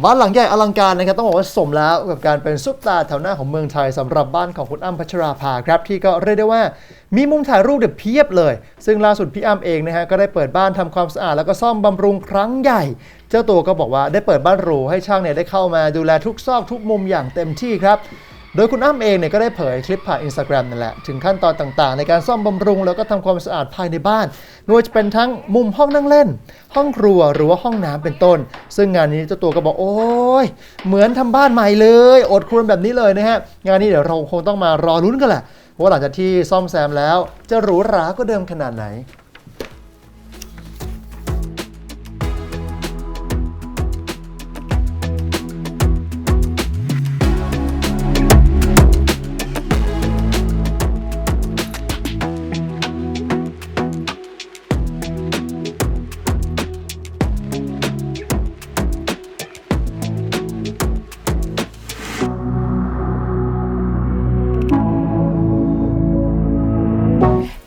บ้านหลังใหญ่อลังการนะครับต้องบอกว่าสมแล้วกับการเป็นซุปตาร์แถวหน้าของเมืองไทยสำหรับบ้านของคุณอ้ำพัชราภาครับ ที่ก็เรียกได้ว่ามีมุมถ่ายรูปเด็ดเพียบเลย ซึ่งล่าสุดพี่อ้ำเองนะฮะก็ได้เปิดบ้านทำความสะอาดแล้วก็ซ่อมบำรุงครั้งใหญ่ เจ้าตัวก็บอกว่าได้เปิดบ้านหรูให้ช่างเนี่ยได้เข้ามาดูแลทุกซอกทุกมุมอย่างเต็มที่ครับ โดยคุณอ้ำเองเนี่ยก็ได้เผยคลิปผ่านอินสตาแกรมนั่นแหละ ถึงขั้นตอนต่างๆ ในการซ่อมบำรุง แล้วก็ทำความสะอาดภายในบ้านไม่ว่าจะเป็นทั้งมุมห้องนั่งเล่น ห้องครัวหรือว่าห้องน้ำเป็นต้น ซึ่งงานนี้เจ้าตัวก็บอกโอ้ยเหมือนทำบ้านใหม่เลย อดครวญแบบนี้เลยนะฮะงานนี้เดี๋ยวเราคงต้องมารอลุ้นกันแหละว่าหลังจากที่ซ่อมแซมแล้ว จะหรูหราก็เดิมขนาดไหน